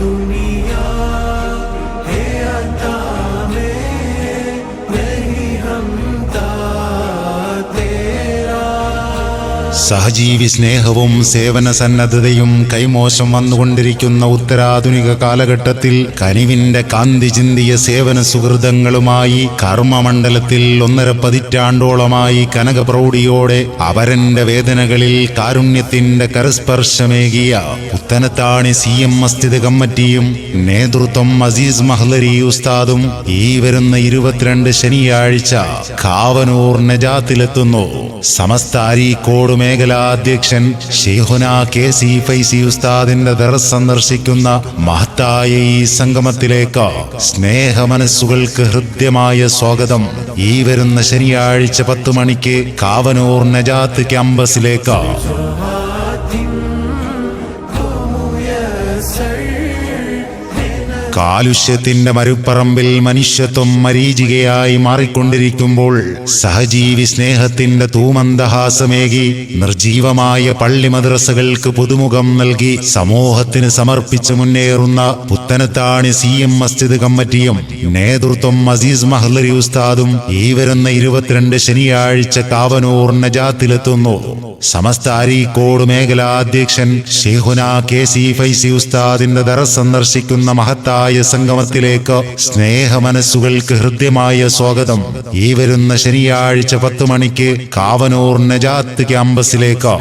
তুমি സഹജീവി സ്നേഹവും സേവന സന്നദ്ധതയും കൈമോശം വന്നുകൊണ്ടിരിക്കുന്ന ഉത്തരാധുനിക കാലഘട്ടത്തിൽ കനിവിന്റെ കാന്തി ചിന്തിയ സേവന സുഹൃതങ്ങളുമായി കർമ്മമണ്ഡലത്തിൽ ഒന്നര പതിറ്റാണ്ടോളമായി കനകപ്രൗഢിയോടെ അവരന്റെ വേദനകളിൽ കാരുണ്യത്തിന്റെ കരസ്പർശമേകിയ പുത്തനത്താണി സി എം മസ്ജിദ് കമ്മിറ്റിയും നേതൃത്വം അസീസ് മഹ്ലരി ഉസ്താദും ഈ വരുന്ന ഇരുപത്തിരണ്ട് ശനിയാഴ്ച കാവനൂർ നജാത്തിലെത്തുന്നു. സമസ്ത അരീക്കോട് മേഖലാധ്യക്ഷൻ ഷെയ്ഹുന കെ സി ഫൈസി ഉസ്താദിന്റെ ദർ സന്ദർശിക്കുന്ന മഹത്തായ ഈ സംഗമത്തിലേക്ക് സ്നേഹമനസ്സുകൾക്ക് ഹൃദ്യമായ സ്വാഗതം. ഈ വരുന്ന ശനിയാഴ്ച പത്ത് മണിക്ക് കാവനൂർ നജാത്ത് ക്യാമ്പസിലേക്ക്. കാലുഷ്യത്തിന്റെ മരുപ്പറമ്പിൽ മനുഷ്യത്വം മരീചികയായി മാറിക്കൊണ്ടിരിക്കുമ്പോൾ സഹജീവി സ്നേഹത്തിന്റെ തൂമന്ദഹാസമേകി നിർജീവമായ പള്ളി മദ്രസകൾക്ക് പുതുമുഖം നൽകി സമൂഹത്തിന് സമർപ്പിച്ച് മുന്നേറുന്ന പുത്തനത്താണി സി എം മസ്ജിദ് കമ്മിറ്റിയും നേതൃത്വം അസീസ് മഹ്ലരി ഉസ്താദും ഈ വരുന്ന ഇരുപത്തിരണ്ട് ശനിയാഴ്ച കാവനൂർ നജാത്തിലെത്തുന്നു. സമസ്ത അരീക്കോട് മേഖലാ അധ്യക്ഷൻ ഷെയ്ഖുന കെ സി ഫൈസി ഉസ്താദിന്റെ ദറ സന്ദർശിക്കുന്ന മഹത്തായ സംഗമത്തിലേക്ക് സ്നേഹമനസ്സുകൾക്ക് ഹൃദ്യമായ സ്വാഗതം. ഈ വരുന്ന ശനിയാഴ്ച പത്ത് മണിക്ക് കാവനൂർ നജാത്ത് ക്യാമ്പസിലേക്ക്.